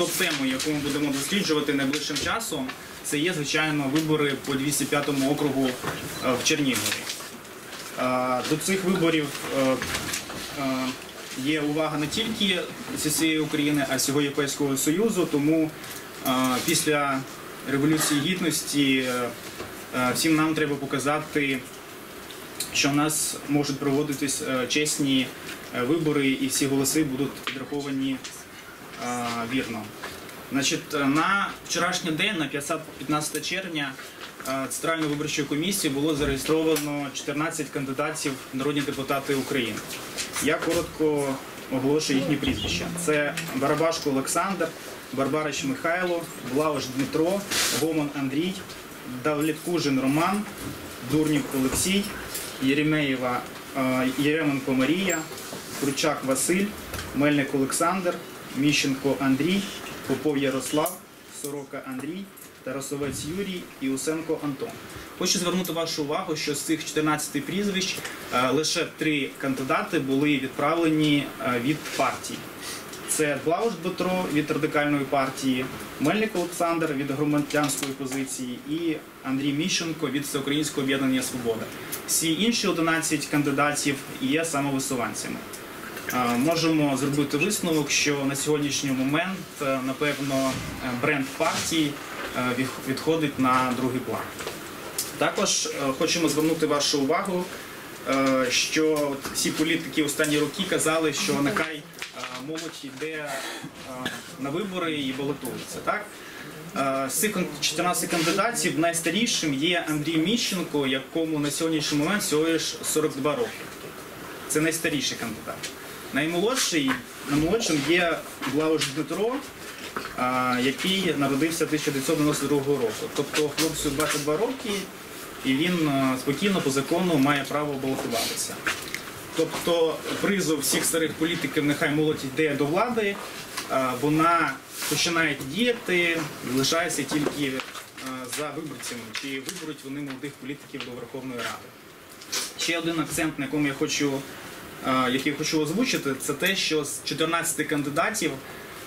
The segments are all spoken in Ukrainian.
топ-тему, яку ми будемо досліджувати найближчим часом, це є, звичайно, вибори по 205 округу е, в Чернігові. Е, До цих виборів е, є увага не тільки зі всієї України, а й всього Європейського Союзу. Тому після Революції Гідності всім нам треба показати, що в нас можуть проводитись чесні вибори і всі голоси будуть підраховані вірно. Значить, е, на вчорашній день, на 15 червня, е, Центральною виборчою комісією було зареєстровано 14 кандидатів народні депутати України. Я коротко оголошую їхні прізвища. Це Барабашко Олександр, Барбарич Михайло, Блауш Дмитро, Гомон Андрій, Давлеткужин Роман, Дурнів Олексій, Єремеєва е, Єременко Марія, Кручак Василь, Мельник Олександр, Міщенко Андрій, Попов Ярослав, Сорока Андрій, Тарасовець Юрій і Усенко Антон. Хочу звернути вашу увагу, що з цих 14 прізвищ е, лише три кандидати були відправлені е, від партій. Це Блауш Дмитро від радикальної партії, Мельник Олександр від громадянської позиції і Андрій Міщенко від Всеукраїнського об'єднання Свобода. Всі інші 11 кандидатів є самовисуванцями. Можемо зробити висновок, що на сьогоднішній момент, е, напевно, е, бренд партії е, відходить на другий план. Також хочемо звернути вашу увагу, що всі політики останні роки казали, що нехай молодь йде на вибори і балотується. Так? З цих 14 кандидатів найстарішим є Андрій Міщенко, якому на сьогоднішній момент всього лиш 42 роки. Це найстаріший кандидат. Наймолодший, наймолодшим є Блауш Дмитро, який народився 1992 року. Тобто хлопцю 22 роки, і він спокійно по закону має право балотуватися. Тобто призов всіх старих політиків, нехай молодь йде до влади, вона починає діяти, лишається тільки за виборцями, чи виберуть вони молодих політиків до Верховної Ради. Ще один акцент, на якому я хочу, який хочу озвучити, це те, що з 14 кандидатів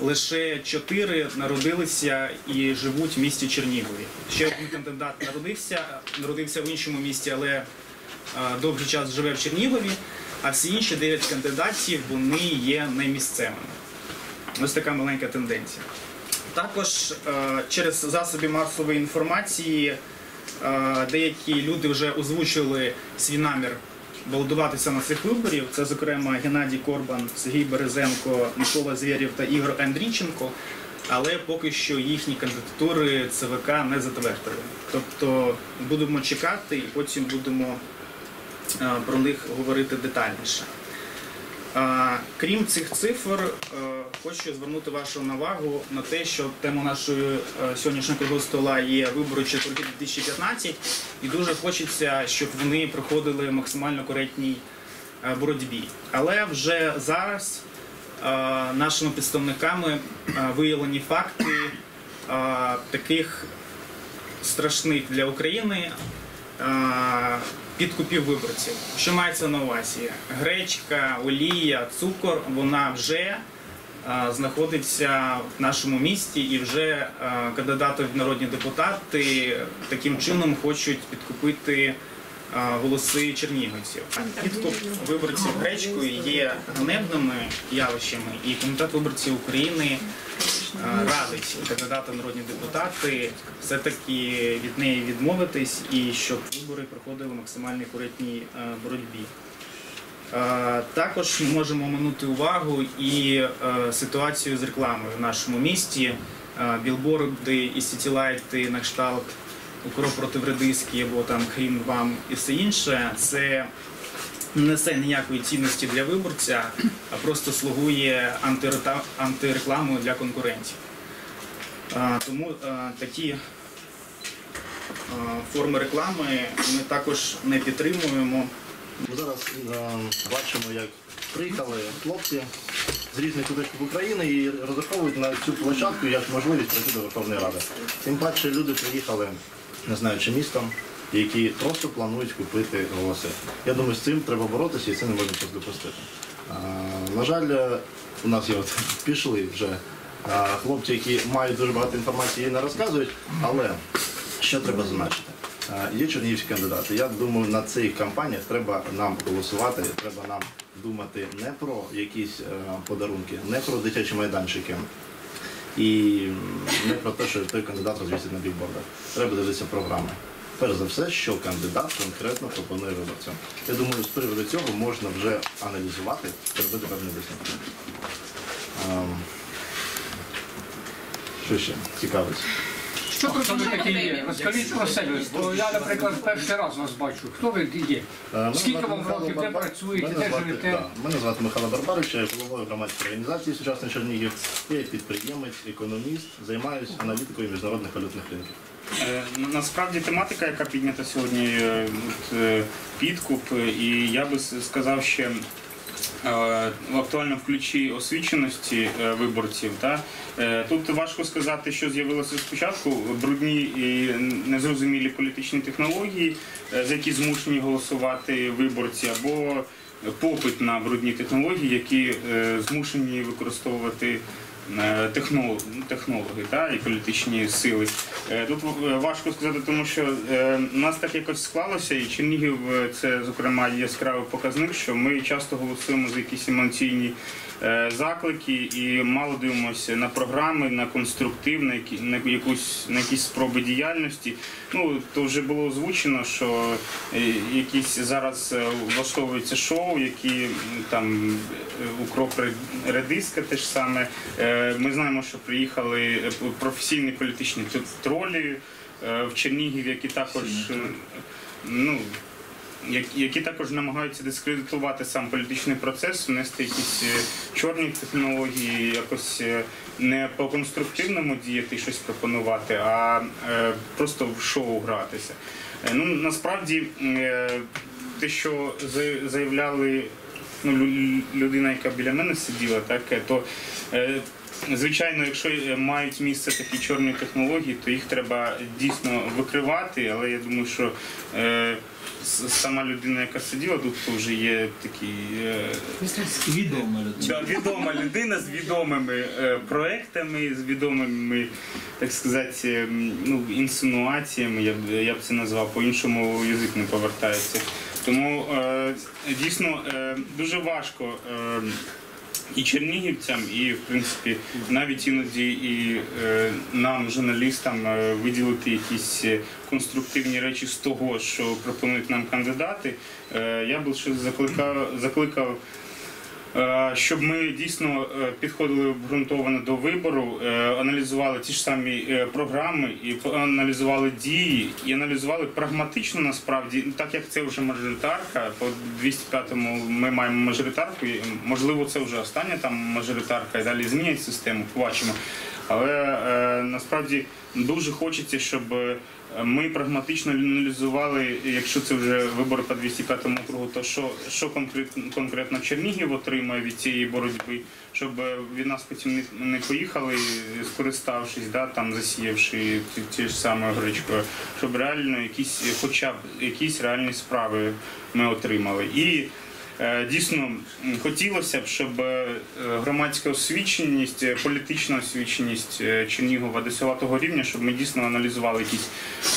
лише 4 народилися і живуть в місті Чернігові. Ще один кандидат народився, народився в іншому місті, але е, довгий час живе в Чернігові, а всі інші 9 кандидатів вони є не місцевими. Ось така маленька тенденція. Також е, через засоби масової інформації е, деякі люди вже озвучили свій намір балотуватися на цих виборів. Це, зокрема, Геннадій Корбан, Сергій Березенко, Микола Звєрєв та Ігор Андрійченко. Але поки що їхні кандидатури ЦВК не затвердили. Тобто будемо чекати і потім будемо е, про них говорити детальніше. Крім цих цифр, е, хочу звернути вашу увагу на те, що тема нашої е, сьогоднішнього круглого стола є вибори роки 2015, і дуже хочеться, щоб вони проходили максимально коректній е, боротьбі. Але вже зараз нашими представниками виявлені факти таких страшних для України підкупів виборців. Що мається на увазі? Гречка, олія, цукор, вона вже е, знаходиться в нашому місті і вже е, кандидати в народні депутати таким чином хочуть підкупити е, голоси чернігівців. Підкуп виборців гречкою є ганебними явищами, і комітет виборців України радить кандидата народні депутати все-таки від неї відмовитись і щоб вибори проходили в максимально коректній е, боротьбі. Е, Також можемо оминути увагу і е, ситуацію з рекламою в нашому місті. Е, Білборди і сітілайти на кшталт укроп проти вредиски або там хрін вам і все інше. Це не несе ніякої цінності для виборця, а просто слугує антирекламою для конкурентів. Тому такі форми реклами ми також не підтримуємо. Ми зараз е, бачимо, як приїхали хлопці з різних куточків України і розраховують на цю площадку як можливість прийти до Верховної Ради. Тим паче люди приїхали, не знаю, чи містом, які просто планують купити голоси. Я думаю, з цим треба боротися і це не можна щось допустити. На жаль, е, у нас є от, пішли вже хлопці, які мають дуже багато інформації, її не розказують. Але що треба зазначити? Є чернігівські кандидати. Я думаю, на цих кампаніях треба нам голосувати, треба нам думати не про якісь е, подарунки, не про дитячі майданчики. І не про те, що той кандидат розвісить на бікбордах. Треба дивитися програми. Перш за все, що кандидат конкретно пропонує виборцям. Я думаю, з приводу цього можна вже аналізувати, робити певні висновки. Ем, Що ще цікавить? Що Хто ви такі є? Розкажіть про себе. Бо я, наприклад, перший раз вас бачу. Хто ви є? Е, мене Скільки звати вам Михайло років, де Барбар- працюєте, мене де звати- живете? да, Мене звати Михайло Барбарич, я є головою громадської організації Сучасний Чернігів. Я підприємець, економіст, займаюся аналітикою міжнародних валютних ринків. Е, на- Насправді тематика, яка піднята сьогодні, е, е, підкуп, і я би сказав ще е, в ключі освіченості виборців. Та? Тут важко сказати, що з'явилося спочатку брудні і незрозумілі політичні технології, за які змушені голосувати виборці, або попит на брудні технології, які змушені використовувати технологи та, і політичні сили. Е, Тут е, важко сказати, тому що е, у нас так якось склалося, і Чернігів е, це, зокрема, яскравий показник, що ми часто голосуємо за якісь емоційні е, заклики і мало дивимося на програми, на конструктив, на, які, на, якусь, на якісь спроби діяльності. Ну, то вже було озвучено, що е, якісь зараз е, влаштовуються шоу, які там е, укроп Ред- редиска теж саме. Е, Ми знаємо, що приїхали е, професійні політичні тролі е, в Чернігів, які також ну, які також намагаються дискредитувати сам політичний процес, внести якісь чорні технології, якось не по конструктивному діяти і щось пропонувати, а просто в шоу гратися. Ну насправді те, що заявляли ну, людина, яка біля мене сиділа, так то. Звичайно, якщо е, мають місце такі чорні технології, то їх треба дійсно викривати. Але я думаю, що е, сама людина, яка сиділа тут, то вже є такий е, Відомо людина. Відома людина з відомими е, проектами, з відомими, так сказати, ну, інсинуаціями, я б, я б це назвав, по-іншому язик не повертається. Тому е, дійсно е, дуже важко. Е, і чернігівцям, і в принципі навіть іноді і е, нам, журналістам, е, виділити якісь е, конструктивні речі з того, що пропонують нам кандидати. Е, я б ще закликав, закликав щоб ми дійсно е, підходили обґрунтовано до вибору, е, аналізували ті ж самі е, програми і аналізували дії, і аналізували прагматично насправді, так як це вже мажоритарка. По 205-му ми маємо мажоритарку. Можливо, це вже остання там мажоритарка, і далі змінять систему. Побачимо. Але е, насправді дуже хочеться, щоб е, ми прагматично аналізували, якщо це вже вибори по 205 округу, то що, що конкретно, конкретно Чернігів отримає від цієї боротьби, щоб е, від нас потім не, не поїхали, скориставшись, да, там засіявши ті, ті ж саме гречкою, щоб реально якісь, хоча б якісь реальні справи ми отримали. І Дійсно, хотілося б, щоб е, громадська освіченість, е, політична освіченість е, Чернігова того рівня, щоб ми дійсно аналізували якісь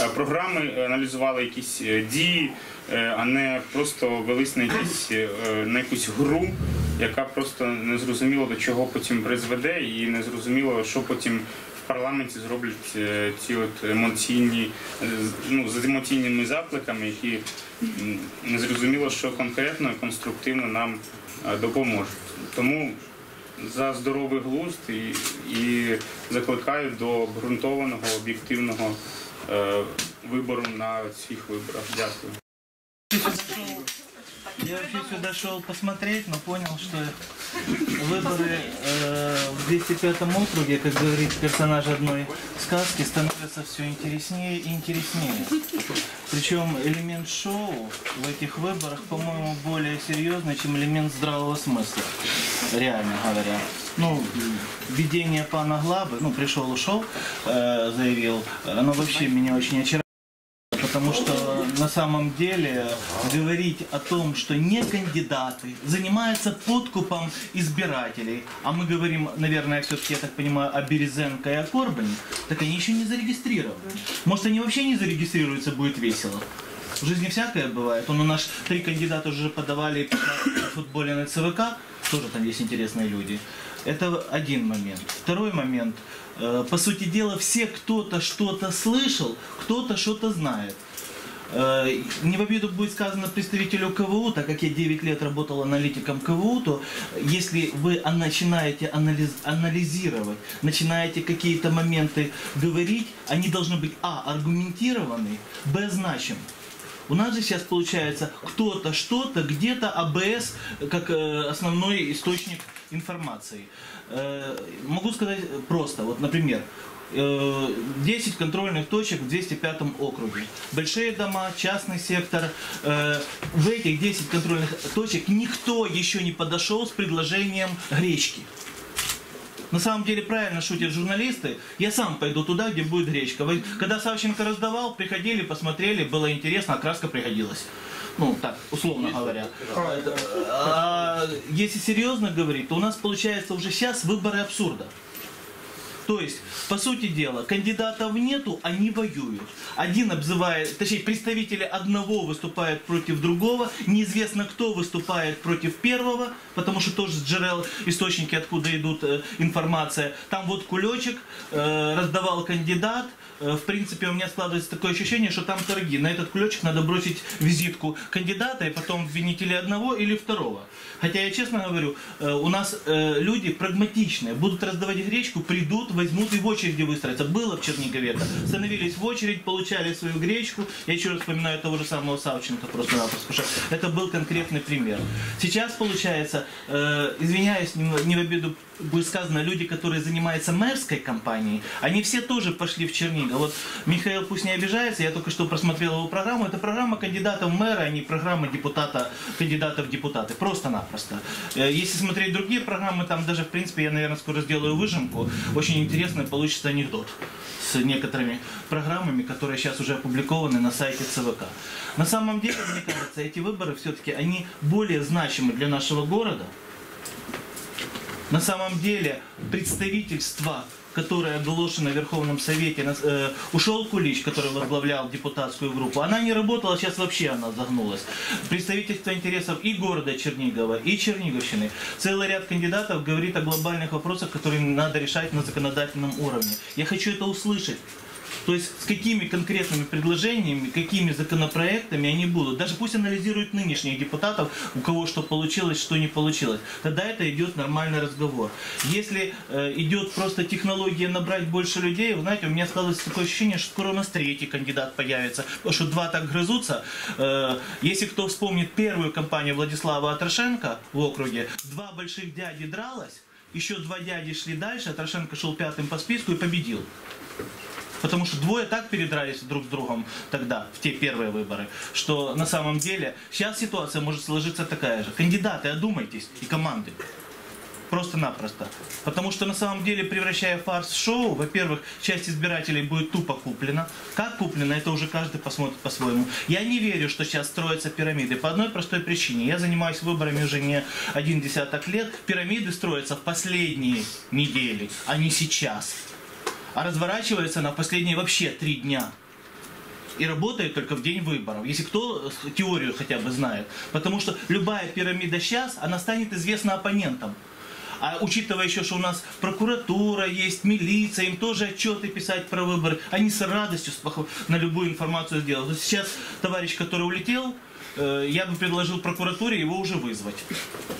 е, програми, аналізували якісь е, дії, е, а не просто велись на якісь е, на якусь гру, яка просто не зрозуміло до чого потім призведе, і не зрозуміло, що потім. Парламенті зроблять е, ці от емоційні, е, ну, з емоційними закликами, які м, не зрозуміло, що конкретно і конструктивно нам е, допоможуть. Тому за здоровий глузд і, і закликаю до обґрунтованого, об'єктивного е, вибору на цих виборах. Дякую. Я вообще сюда шел посмотреть, но понял, что выборы э, в 205 округе, как говорит персонаж одной сказки, становятся все интереснее и интереснее. Причем элемент шоу в этих выборах, по-моему, более серьезный, чем элемент здравого смысла, реально говоря. Ну, введение пана Глабы, ну, пришел, ушел, э, заявил, оно вообще меня очень очаровало. Потому что на самом деле говорить о том, что не кандидаты занимаются подкупом избирателей, а мы говорим, наверное, все-таки, я так понимаю, о Березенко и о Корбане, так они еще не зарегистрированы. Может, они вообще не зарегистрируются, будет весело. В жизни всякое бывает. Он у нас три кандидата уже подавали в футболе на ЦВК, тоже там есть интересные люди. Это один момент. Второй момент. Э, По сути дела, все кто-то что-то слышал, кто-то что-то знает. Э, Не в обиду будет сказано представителю КВУ, так как я 9 лет работал аналитиком КВУ, то если вы начинаете анализ- анализировать, начинаете какие-то моменты говорить, они должны быть а. аргументированы, б. значимы. У нас же сейчас получается кто-то что-то, где-то АБС как э, основной источник информации. Э, могу сказать просто, вот, например, э, 10 контрольных точек в 205 округе. Большие дома, частный сектор. Э, В этих 10 контрольных точек никто еще не подошел с предложением гречки. На самом деле правильно шутят журналисты. Я сам пойду туда, где будет гречка. Когда Савченко раздавал, приходили, посмотрели, было интересно, окраска пригодилась. Ну, так, условно говоря. Это, а если серьезно говорить, то у нас получается уже сейчас выборы абсурда. То есть, по сути дела, кандидатов нету, они воюют. Один обзывает, точнее, представители одного выступают против другого, неизвестно кто выступает против первого, потому что тоже с Джерел источники, откуда идут э, информация. Там вот кулечек, э, раздавал кандидат, Э, в принципе, у меня складывается такое ощущение, что там торги. На этот кулечек надо бросить визитку кандидата и потом обвинить или одного, или второго. Хотя я честно говорю, э, у нас э, люди прагматичные, будут раздавать гречку, придут, возьмут и в очереди выстроятся. Было в Чернигове это. Становились в очередь, получали свою гречку. Я еще раз вспоминаю того же самого Савченко просто-напросто, это был конкретный пример. Сейчас получается, э, извиняюсь, не, не в обиду будет сказано, люди, которые занимаются мэрской кампанией, они все тоже пошли в Чернигов. Вот Михаил пусть не обижается, я только что просмотрел его программу. Это программа кандидата в мэра, а не программа депутата, кандидата в депутаты. Просто-напросто. Э, Если смотреть другие программы, там даже, в принципе, я, наверное, скоро сделаю выжимку. Очень интересный получится анекдот с некоторыми программами, которые сейчас уже опубликованы на сайте ЦВК. На самом деле, мне кажется, эти выборы все-таки, они более значимы для нашего города, на самом деле представительство, которое оглашено в Верховном Совете, э, ушел Кулич, который возглавлял депутатскую группу, она не работала, сейчас вообще она загнулась. Представительство интересов и города Чернигова, и Черниговщины. Целый ряд кандидатов говорит о глобальных вопросах, которые надо решать на законодательном уровне. Я хочу это услышать. То есть с какими конкретными предложениями, какими законопроектами они будут. Даже пусть анализируют нынешних депутатов, у кого что получилось, что не получилось. Тогда это идет нормальный разговор. Если э, идет просто технология набрать больше людей, вы знаете, у меня складывается такое ощущение, что скоро у нас третий кандидат появится. Потому что два так грызутся. Э, если кто вспомнит первую кампанию Владислава Атрошенко в округе, два больших дяди дралось, еще два дяди шли дальше, Атрошенко шел пятым по списку и победил. Потому что двое так передрались друг с другом тогда, в те первые выборы, что на самом деле сейчас ситуация может сложиться такая же. Кандидаты, одумайтесь, и команды. Просто-напросто. Потому что на самом деле, превращая фарс в шоу, во-первых, часть избирателей будет тупо куплена. Как куплена, это уже каждый посмотрит по-своему. Я не верю, что сейчас строятся пирамиды. По одной простой причине. Я занимаюсь выборами уже не один десяток лет. Пирамиды строятся в последние недели, а не сейчас. А разворачивается она в последние вообще три дня. И работает только в день выборов. Если кто э, теорию хотя бы знает. Потому что любая пирамида сейчас, она станет известна оппонентам. А учитывая еще, что у нас прокуратура есть, милиция, им тоже отчеты писать про выборы, они с радостью на любую информацию сделают. Сейчас товарищ, который улетел, я бы предложил прокуратуре его уже вызвать.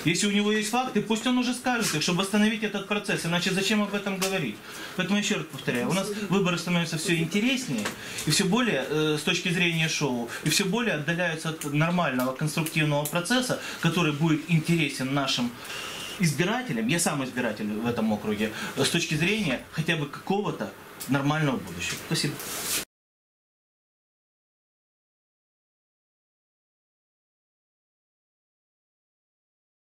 Если у него есть факты, пусть он уже скажет их, чтобы остановить этот процесс. Иначе зачем об этом говорить? Поэтому еще раз повторяю, у нас выборы становятся все интереснее и все более, э, с точки зрения шоу, и все более отдаляются от нормального конструктивного процесса, который будет интересен нашим избирателям, я сам избиратель в этом округе, э, с точки зрения хотя бы какого-то нормального будущего. Спасибо.